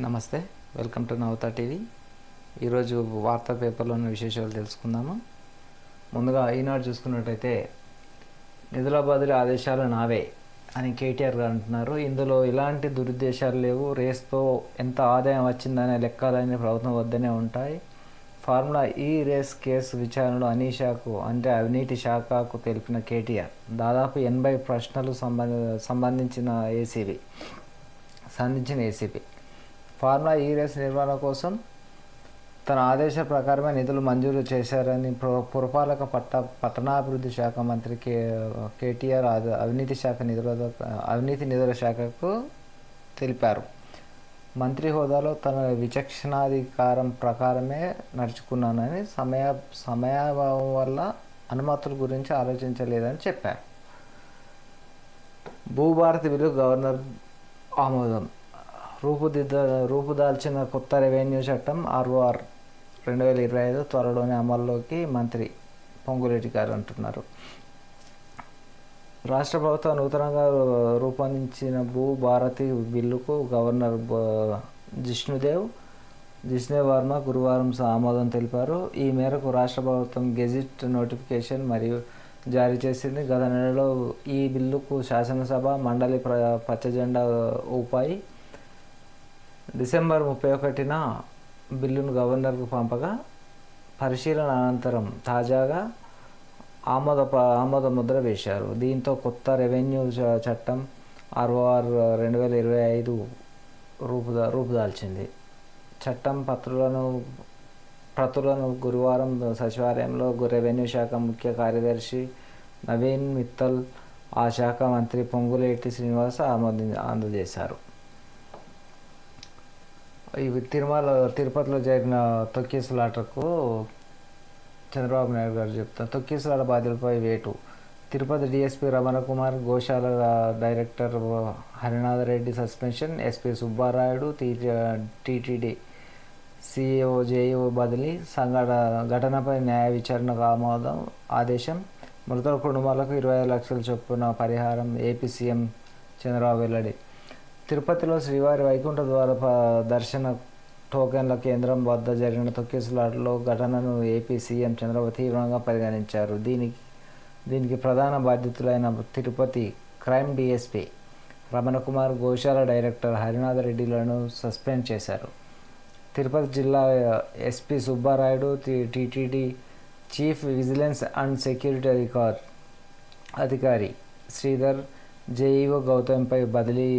నమస్తే welcome to Navata TV. ఈరోజు వార్తా పేపర్లో ఉన్న విశేషాలు తెలుసుకుందాము. ముందుగా ఈనాడు చూసుకున్నట్టయితే నిధుల బదిలీ ఆదేశాలు నావే అని కేటీఆర్ గారు అంటున్నారు. ఇందులో ఎలాంటి దురుద్దేశాలు లేవు. రేస్తో ఎంత ఆదాయం వచ్చిందనే లెక్కలన్నీ ప్రభుత్వం వద్దనే ఉంటాయి. ఫార్ములా ఈ రేస్ కేసు విచారణలో అనీషాకు అంటే అవినీతి శాఖకు తెలిపిన కేటీఆర్. దాదాపు ఎనభై ప్రశ్నలు సంబంధ సంబంధించిన ఏసీబీ సంధించిన ఏసీబీ. ఫార్ములా ఈ రేస్ నిర్వహణ కోసం తన ఆదేశ ప్రకారమే నిధులు మంజూరు చేశారని పుర- పురపాలక పట్ట పట్టణాభివృద్ధి శాఖ మంత్రి కే కేటీఆర్ అవినీతి శాఖ నిధుల అవినీతి నిధుల శాఖకు తెలిపారు. మంత్రి హోదాలో తన విచక్షణాధికారం ప్రకారమే నడుచుకున్నానని సమయ సమయాభావం వల్ల అనుమతుల గురించి ఆలోచించలేదని చెప్పారు. భూభారతి బిల్లు గవర్నర్ ఆమోదం రూపుదిద్ద రూపుదాల్చిన కొత్త రెవెన్యూ చట్టం ఆర్ఓఆర్ రెండు వేల ఇరవై ఐదు త్వరలోనే అమల్లోకి మంత్రి పొంగులేటి గారు అంటున్నారు. రాష్ట్ర ప్రభుత్వం నూతనంగా రూపొందించిన భూ భారతి బిల్లుకు గవర్నర్ జిష్ణుదేవ్ జిష్ణుదేవ్ వర్మ గురువారం స- ఆమోదం తెలిపారు. ఈ మేరకు రాష్ట్ర ప్రభుత్వం గెజిట్ నోటిఫికేషన్ మరియు జారీ చేసింది. గత నెలలో ఈ బిల్లుకు శాసనసభ మండలి ప్ర పచ్చజెండా ఊపాయి డిసెంబర్ ముప్పై ఒకటిన బిల్లును గవర్నర్కు పంపగా పరిశీలన అనంతరం తాజాగా ఆమోద ఆమోద ముద్ర వేశారు. దీంతో కొత్త రెవెన్యూ చట్టం ఆర్ఓఆర్ రెండు వేల ఇరవై ఐదు రూపుదా రూపుదాల్చింది. చట్టం పత్రులను ప్రతులను గురువారం సచివాలయంలో రెవెన్యూ శాఖ ముఖ్య కార్యదర్శి నవీన్ మిత్తల్ ఆ శాఖ మంత్రి పొంగులేటి శ్రీనివాస్ ఆమోది అందజేశారు. ఇవి తిరుమల తిరుపతిలో జరిగిన తొక్కేసులాటకు చంద్రబాబు నాయుడు గారు చెప్తారు. తొక్కేసులాట బాధ్యులపై వేటు. తిరుపతి డిఎస్పీ రమణ కుమార్ గోశాల director Harinatha Reddy suspension SP Subbarayudu TTD CEO JEO బదిలీ సంఘట ఘటనపై న్యాయ విచారణకు ఆమోదం ఆదేశం. మృతుల కుటుంబాలకు ఇరవై ఐదు లక్షల చొప్పున పరిహారం ఏపీ సీఎం చంద్రబాబు వెల్లడి. తిరుపతిలో శ్రీవారి వైకుంఠ ద్వార దర్శన టోకెన్ల కేంద్రం వద్ద జరిగిన తొక్కిసలాటలో ఘటనను ఏపీ సీఎం చంద్రబాబు తీవ్రంగా పరిగణించారు. దీనికి దీనికి ప్రధాన బాధ్యతలైన తిరుపతి క్రైమ్ డిఎస్పీ రమణకుమార్ గోశాల డైరెక్టర్ హరినాథ రెడ్డిలను సస్పెండ్ చేశారు. తిరుపతి జిల్లా SP Subbarayudu TTD chief vigilance and security అధికార్ అధికారి శ్రీధర్ జేఈఓ గౌతమ్పై బదిలీ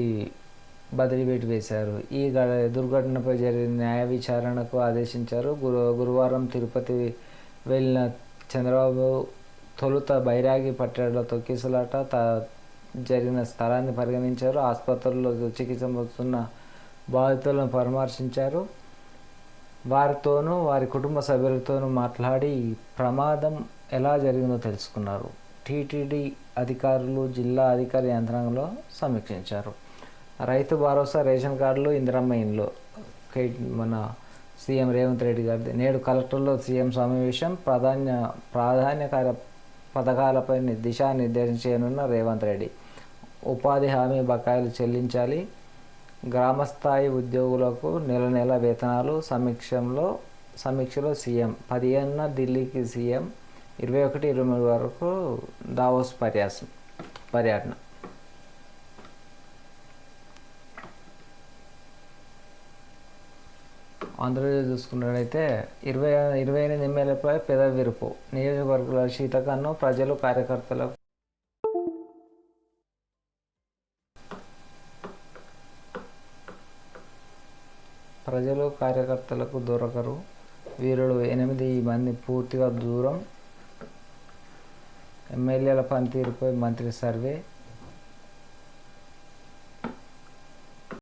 బదిలీపెట్టి వేశారు. ఈ దుర్ఘటనపై జరిగిన న్యాయ విచారణకు ఆదేశించారు. గురు గురువారం తిరుపతి వెళ్ళిన చంద్రబాబు తొలుత బైరాగి పట్టణంలో తొక్కిసలాట త జరిగిన స్థలాన్ని పరిగణించారు. ఆసుపత్రుల్లో చికిత్స పొందుతున్న బాధితులను పరామర్శించారు. వారితోనూ వారి కుటుంబ సభ్యులతోనూ మాట్లాడి ప్రమాదం ఎలా జరిగిందో తెలుసుకున్నారు. టీటీడీ అధికారులు జిల్లా అధికారి యంత్రాంగంలో సమీక్షించారు. రైతు భరోసా రేషన్ కార్డులు ఇందిరమ్మ ఇండ్లు. కే- మన సీఎం రేవంత్ రెడ్డి గారిది. నేడు కలెక్టర్లో సీఎం సమావేశం. ప్రాధాన్య ప్రాధాన్యకర పథకాలపై దిశానిర్దేశం చేయనున్న రేవంత్ రెడ్డి. ఉపాధి హామీ బకాయిలు చెల్లించాలి. గ్రామస్థాయి ఉద్యోగులకు నెల నెల వేతనాలు. సమీక్షంలో సమీక్షలో సీఎం. పదిహేనున ఢిల్లీకి సీఎం. ఇరవై ఒకటి ఇరవై మూడు వరకు దావోస్ పర్యాసం పర్యటన. ఆంధ్రప్రదేశ్ చూసుకున్నట్లయితే ఇరవై ఇరవై ఎనిమిది ఎమ్మెల్యేలపై పెద విరుపు నియోజకవర్గాల శీతకన్ను ప్రజలు కార్యకర్తలకు ప్రజలు కార్యకర్తలకు దొరకరు. వీరులు ఎనిమిది మంది పూర్తిగా దూరం. ఎమ్మెల్యేల పనితీరుపై మంత్రి సర్వే.